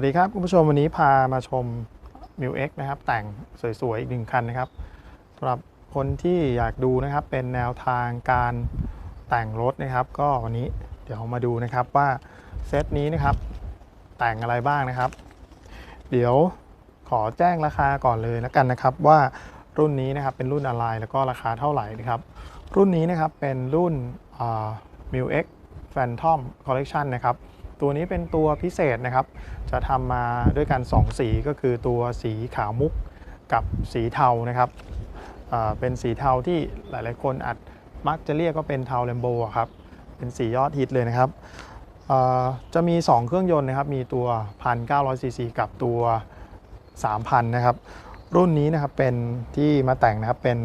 วัสดีครับ คุณผู้ชมวันนี้พามาชม m ิว X นะครับ แต่งสวยๆ อีกหนึ่งคันนะครับสำหรับคนที่อยากดูนะครับ เป็นแนวทางการแต่งรถนะครับ ก็วันนี้เดี๋ยวมาดูนะครับว่าเซตนี้นะครับ แต่งอะไรบ้างนะครับ เดี๋ยวขอแจ้งราคาก่อนเลยแล้วกันนะครับ ว่ารุ่นนี้นะครับเป็นรุ่นอะไรแล้วก็ราคาเท่าไหร่นะครับ รุ่นนี้นะครับเป็นรุ่นมิวเอ็กแฟนทอมคอลเลกชันนะครับ ตัวนี้เป็นตัวพิเศษนะครับ จะทำมาด้วยกัน 2 สีก็คือตัวสีขาวมุกกับสีเทานะครับเป็นสีเทาที่หลาย ๆ คนอาจมักจะเรียกก็เป็นเทาแลมโบครับ เป็นสียอดฮิตเลยนะครับจะมี 2 เครื่องยนต์นะครับ มีตัว 1,900ซีซีกับตัว 3,000 นะครับ รุ่นนี้นะครับเป็นที่มาแต่งนะครับเป็น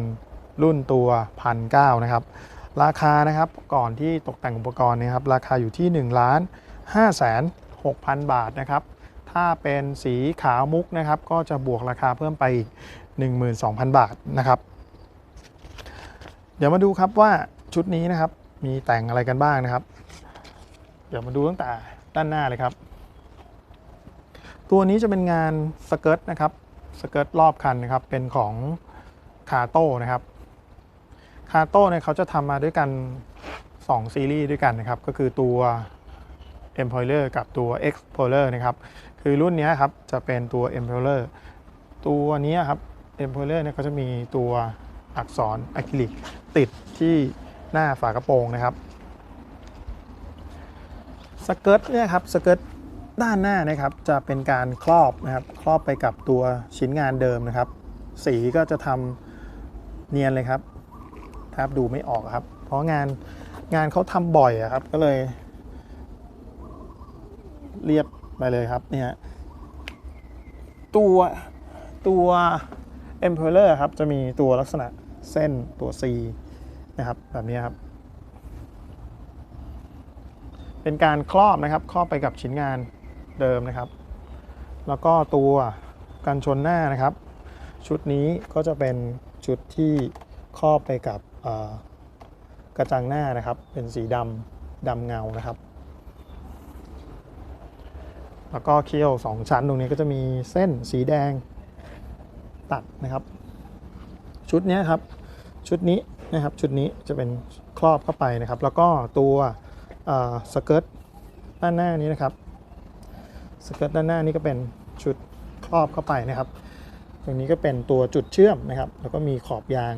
รุ่นตัว 1,900 นะครับ ราคานะครับก่อนที่ตกแต่งอุปกรณ์นะครับ ราคาอยู่ที่1ล้าน 5 6 0 0 0 บาทนะครับ ถ้าเป็นสีขาวมุกนะครับ ก็จะบวกราคาเพิ่มไปอีก 12,000 บาทนะครับ เดี๋ยวมาดูครับว่าชุดนี้นะครับมีแต่งอะไรกันบ้างนะครับ เดี๋ยวมาดูตั้งแต่ด้านหน้าเลยครับ ตัวนี้จะเป็นงานสเกิร์ตนะครับสเกิร์ตรอบคันนะครับ เป็นของคาโต้นะครับคาโต้เนี่ยเขาจะทำมาด้วยกัน 2 ซีรีส์ด้วยกันนะครับ ก็คือตัว e m p o i l e r กับตัว Explorer นะครับ คือรุ่นนี้ครับจะเป็นตัว e m p o i l e r ตัวนี้ครับ e m p o i l e r เนี่ยเขาจะมีตัวอักษรอะคริลิกติดที่หน้าฝากระโปรงนะครับสเกิร์ตเนี่ยครับสเกิร์ตด้านหน้านะครับจะเป็นการครอบนะครับครอบไปกับตัวชิ้นงานเดิมนะครับ สีก็จะทำเนียนเลยครับแทบดูไม่ออกครับ เพราะงานงานเขาทำบ่อยอะครับ ก็เลย เรียบไปเลยครับเนี่ยตัวตัว e m p e r o r ครับ จะมีตัวลักษณะเส้นตัว C นะครับ แบบนี้ครับ เป็นการครอบนะครับ ครอบไปกับชิ้นงานเดิมนะครับ แล้วก็ตัวกันชนหน้านะครับ ชุดนี้ก็จะเป็นชุดที่ครอบไปกับกระจังหน้านะครับ เป็นสีดำดำเงานะครับ แล้วก็เคี้ยว 2 ชั้นตรงนี้ก็จะมีเส้นสีแดงตัดนะครับ ชุดนี้ครับ ชุดนี้นะครับ ชุดนี้จะเป็นครอบเข้าไปนะครับ แล้วก็ตัวสเกิร์ตด้านหน้านี้นะครับ สเกิร์ตด้านหน้านี้ก็เป็นชุดครอบเข้าไปนะครับ ตรงนี้ก็เป็นตัวจุดเชื่อมนะครับ แล้วก็มีขอบยาง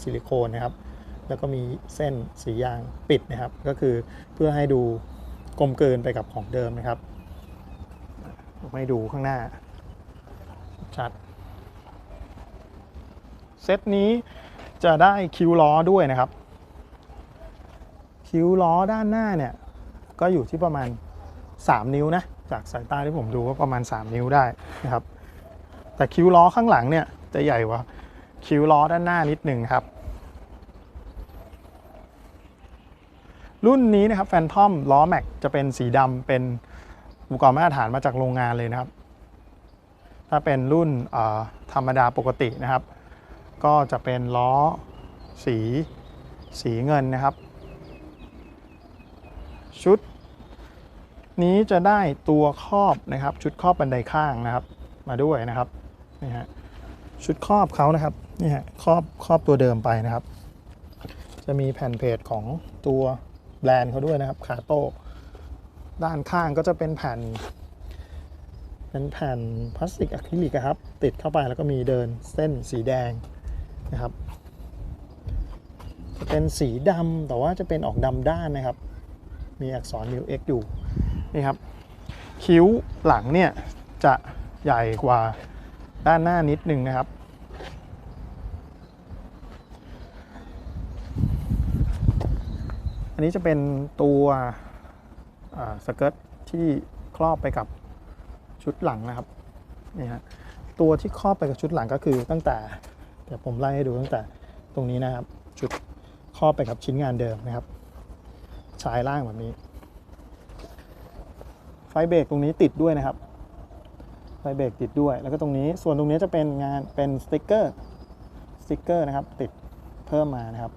ซิลิโคนนะครับ แล้วก็มีเส้นสียางปิดนะครับ ก็คือเพื่อให้ดูกลมเกินไปกับของเดิมนะครับ ไม่ดูข้างหน้า ชัด เซตนี้จะได้คิ้วล้อด้วยนะครับ คิ้วล้อด้านหน้าเนี่ย ก็อยู่ที่ประมาณ 3 นิ้วนะ จากสายตาที่ผมดูก็ประมาณ 3 นิ้วได้นะครับ แต่คิ้วล้อข้างหลังเนี่ยจะใหญ่กว่าคิ้วล้อด้านหน้านิดหนึ่งครับ รุ่นนี้นะครับแฟนทอมล้อแม็กจะเป็นสีดำเป็น อุปกรณ์มาตรฐานมาจากโรงงานเลยนะครับ ถ้าเป็นรุ่นธรรมดาปกตินะครับ ก็จะเป็นล้อสีสีเงินนะครับ ชุด นี้จะได้ตัวครอบนะครับ ชุดครอบบันไดข้างนะครับ มาด้วยนะครับนี่ฮะชุดครอบเขานะครับนี่ฮะครอบครอบตัวเดิมไปนะครับ จะมีแผ่นเพจของตัวแบรนด์เขาด้วยนะครับคาโต้ ด้านข้างก็จะเป็นแผ่น เป็นแผ่นพลาสติกอะคริลิกครับ ติดเข้าไปแล้วก็มีเดินเส้นสีแดงนะครับ จะเป็นสีดำแต่ว่าจะเป็นออกดำด้านนะครับ มีอักษร New X อยู่นี่ครับ คิ้วหลังเนี่ยจะใหญ่กว่าด้านหน้านิดนึงนะครับอันนี้จะเป็นตัว สเกิร์ตที่ครอบไปกับชุดหลังนะครับนี่ฮะตัวที่ครอบไปกับชุดหลังก็คือตั้งแต่เดี๋ยวผมไล่ให้ดูตั้งแต่ตรงนี้นะครับ ชุดครอบไปกับชิ้นงานเดิมนะครับชายล่างแบบนี้ ไฟเบรกตรงนี้ติดด้วยนะครับ ไฟเบรกติดด้วย แล้วก็ตรงนี้ส่วนตรงนี้จะเป็นงานเป็นสติกเกอร์สติกเกอร์นะครับ ติดเพิ่มมานะครับ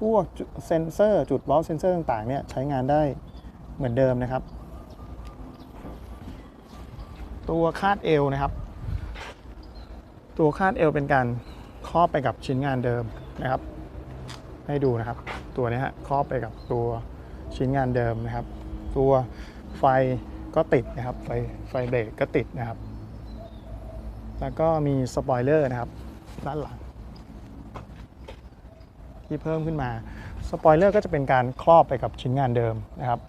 พวกเซนเซอร์จุดวอลเซนเซอร์ต่างๆเนี่ยใช้งานได้ เหมือนเดิมนะครับ ตัวคาดเอวนะครับ ตัวคาดเอวเป็นการครอบไปกับชิ้นงานเดิมนะครับ ให้ดูนะครับ ตัวนี้ฮะครอบไปกับตัวชิ้นงานเดิมนะครับ ตัวไฟก็ติดนะครับ ไฟไฟเบรกก็ติดนะครับ แล้วก็มีสปอยเลอร์นะครับ ด้านหลัง ที่เพิ่มขึ้นมาสปอยเลอร์ก็จะเป็นการครอบไปกับชิ้นงานเดิมนะครับ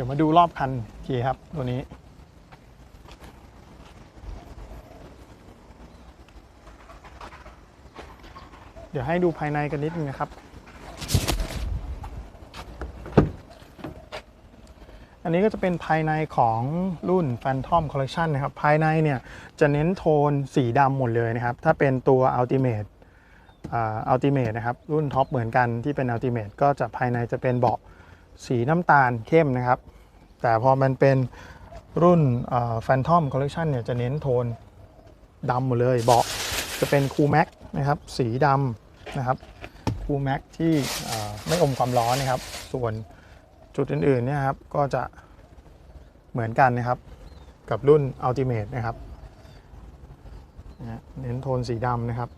ดี๋ยวมาดูรอบคันอีกทีครับตัวนี้ เดี๋ยวให้ดูภายในกันนิดนึงนะครับ อันนี้ก็จะเป็นภายในของรุ่น Phantom Collection นะครับ ภายในเนี่ยจะเน้นโทนสีดำหมดเลยนะครับ ถ้าเป็นตัว Ultimate อ่า Ultimate นะครับ รุ่นท็อปเหมือนกันที่เป็น Ultimate ก็จะภายในจะเป็นเบาะ สีน้ำตาลเข้มนะครับ แต่พอมันเป็นรุ่นอ่า Phantom Collection เนี่ยจะเน้นโทนดำหมดเลยเบาะจะเป็นคูแม็กนะครับ สีดำนะครับคูแม็กที่ไม่อมความร้อนนะครับ ส่วนจุดอื่นๆเนี่ยครับก็จะเหมือนกันนะครับ กับรุ่น Ultimate นะครับเน้นโทนสีดำนะครับ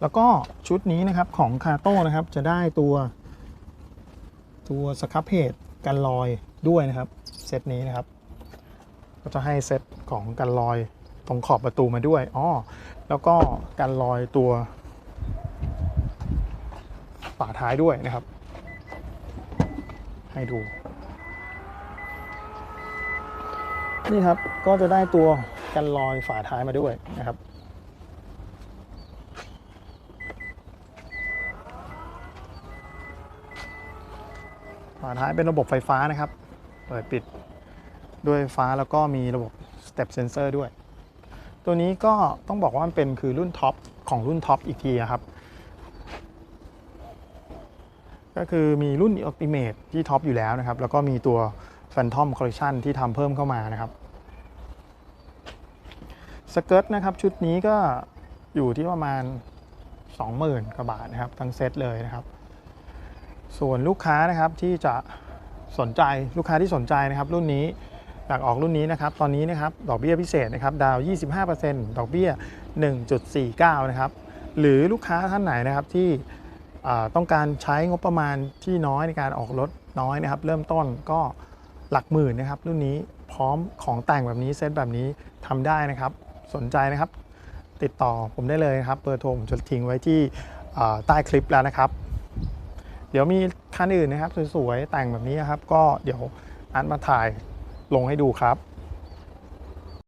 แล้วก็ชุดนี้นะครับของคาโต้นะครับจะได้ตัว ตัวสครับเพจกันลอยด้วยนะครับเซตนี้นะครับ ก็จะให้เซตของกันลอยตรงขอบประตูมาด้วยอ๋อแล้วก็กันลอยตัวฝาท้ายด้วยนะครับ ให้ดู นี่ครับก็จะได้ตัวกันลอยฝาท้ายมาด้วยนะครับ ท้ายเป็นระบบไฟฟ้านะครับ เปิดปิดด้วยฟ้าแล้วก็มีระบบ step sensor ด้วย ตัวนี้ก็ต้องบอกว่ามันเป็นคือรุ่นท็อปของรุ่นท็อปอีกทีอะครับ ก็คือมีรุ่น Ultimate ที่ท็อปอยู่แล้วนะครับ แล้วก็มีตัว Phantom Collection ที่ทำเพิ่มเข้ามานะครับสเกิร์ตนะครับชุดนี้ก็อยู่ที่ประมาณ 20,000กว่าบาทนะครับ ทั้งเซตเลยนะครับ ส่วนลูกค้านะครับที่จะสนใจลูกค้าที่สนใจนะครับรุ่นนี้อยากออกรุ่นนี้นะครับตอนนี้นะครับดอกเบี้ยพิเศษนะครับดาว 25%ดอกเบี้ย 1.49 นะครับหรือลูกค้าท่านไหนนะครับที่ต้องการใช้งบประมาณที่น้อยในการออกรถน้อยนะครับ เริ่มต้นก็หลักหมื่นนะครับรุ่นนี้พร้อมของแต่งแบบนี้เซตแบบนี้ทำได้นะครับ สนใจนะครับ ติดต่อผมได้เลยนะครับเบอร์โทรผมจะทิ้งไว้ที่ใต้คลิปแล้วนะครับ เดี๋ยวมีคันอื่นนะครับสวยๆแต่งแบบนี้ครับ ก็เดี๋ยวอัดมาถ่ายลงให้ดูครับ